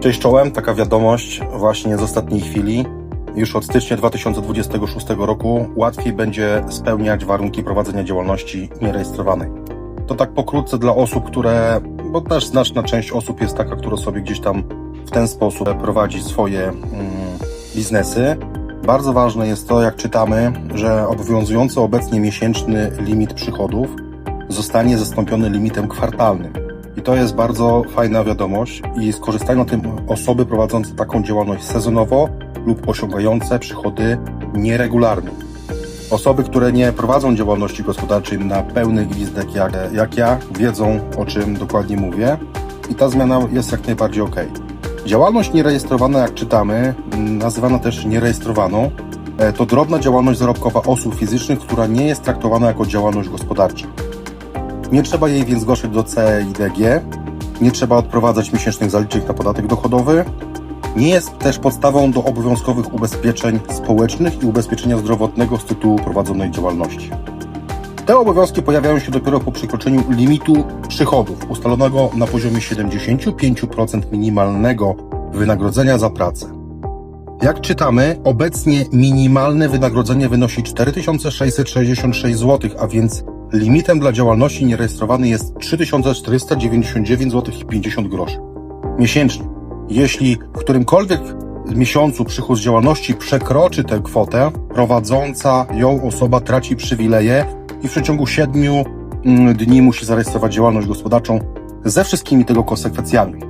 Cześć czołem, taka wiadomość właśnie z ostatniej chwili. Już od stycznia 2026 roku łatwiej będzie spełniać warunki prowadzenia działalności nierejestrowanej. To tak pokrótce dla osób, które, bo też znaczna część osób jest taka, która sobie gdzieś tam w ten sposób prowadzi swoje mm, biznesy. Bardzo ważne jest to, jak czytamy, że obowiązujący obecnie miesięczny limit przychodów zostanie zastąpiony limitem kwartalnym. I to jest bardzo fajna wiadomość i skorzystają na tym osoby prowadzące taką działalność sezonowo lub osiągające przychody nieregularnie. Osoby, które nie prowadzą działalności gospodarczej na pełny gwizdek jak, jak ja, wiedzą o czym dokładnie mówię i ta zmiana jest jak najbardziej ok. Działalność nierejestrowana, jak czytamy, nazywana też nierejestrowaną, e, to drobna działalność zarobkowa osób fizycznych, która nie jest traktowana jako działalność gospodarcza. Nie trzeba jej więc zgłaszać do CIDG, nie trzeba odprowadzać miesięcznych zaliczek na podatek dochodowy, nie jest też podstawą do obowiązkowych ubezpieczeń społecznych i ubezpieczenia zdrowotnego z tytułu prowadzonej działalności. Te obowiązki pojawiają się dopiero po przekroczeniu limitu przychodów ustalonego na poziomie 75% minimalnego wynagrodzenia za pracę. Jak czytamy, obecnie minimalne wynagrodzenie wynosi 4666 zł, a więc limitem dla działalności nierejestrowanej jest 3499 zł i 50 groszy miesięcznie. Jeśli w którymkolwiek miesiącu przychód z działalności przekroczy tę kwotę, prowadząca ją osoba traci przywileje i w przeciągu 7 dni musi zarejestrować działalność gospodarczą ze wszystkimi tego konsekwencjami.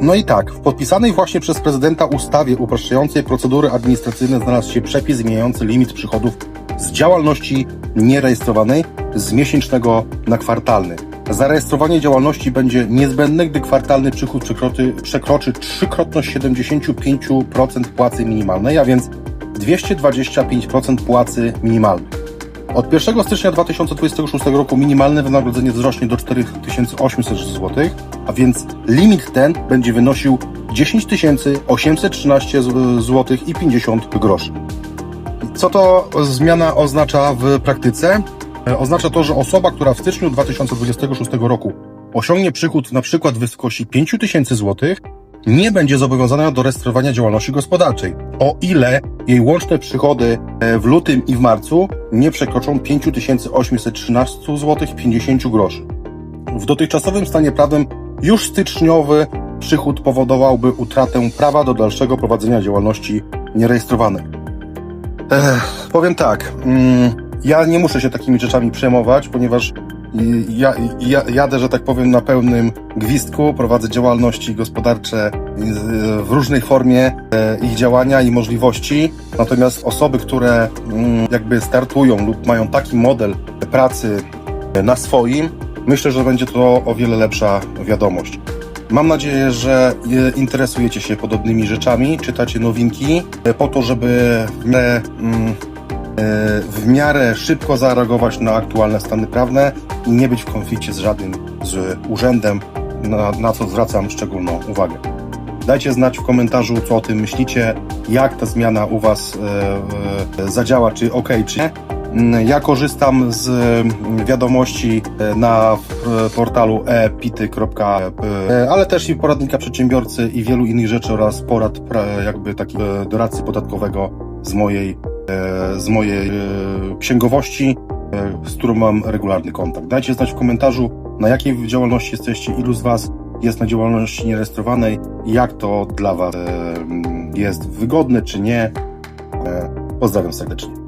No i tak, w podpisanej właśnie przez prezydenta ustawie upraszczającej procedury administracyjne znalazł się przepis zmieniający limit przychodów z działalności nierejestrowanej z miesięcznego na kwartalny. Zarejestrowanie działalności będzie niezbędne, gdy kwartalny przychód przekroczy, przekroczy trzykrotność 75% płacy minimalnej, a więc 225% płacy minimalnej. Od 1 stycznia 2026 roku minimalne wynagrodzenie wzrośnie do 4800 zł, a więc limit ten będzie wynosił 10 813 zł i 50 groszy. Co to zmiana oznacza w praktyce? E, Oznacza to, że osoba, która w styczniu 2026 roku osiągnie przychód na przykład w wysokości 5000 zł, nie będzie zobowiązana do rejestrowania działalności gospodarczej, o ile jej łączne przychody e, w lutym i w marcu nie przekroczą 5813 zł 50 groszy. W dotychczasowym stanie prawnym już styczniowy przychód powodowałby utratę prawa do dalszego prowadzenia działalności nierejestrowanej. Ech, powiem tak, mm, ja nie muszę się takimi rzeczami przejmować, ponieważ y, ja, ja jadę, że tak powiem, na pełnym gwizdku, prowadzę działalności gospodarcze y, w różnej formie e, ich działania i możliwości. Natomiast osoby, które mm, jakby startują lub mają taki model pracy na swoim, myślę, że będzie to o wiele lepsza wiadomość. Mam nadzieję, że interesujecie się podobnymi rzeczami, czytacie nowinki, e, po to, żeby w miarę, mm, e, w miarę szybko zareagować na aktualne stany prawne i nie być w konflikcie z żadnym z urzędem, na, na co zwracam szczególną uwagę. Dajcie znać w komentarzu, co o tym myślicie, jak ta zmiana u Was e, zadziała, czy ok, czy nie. Mm, Ja korzystam z mm, wiadomości e, na e, portalu epity.pl, ale też i poradnika przedsiębiorcy i wielu innych rzeczy oraz porad jakby takiego e, doradcy podatkowego z mojej, e, z mojej e, księgowości, e, z którą mam regularny kontakt. Dajcie znać w komentarzu, na jakiej działalności jesteście, ilu z Was jest na działalności nierejestrowanej jak to dla Was e, jest wygodne czy nie. E, Pozdrawiam serdecznie.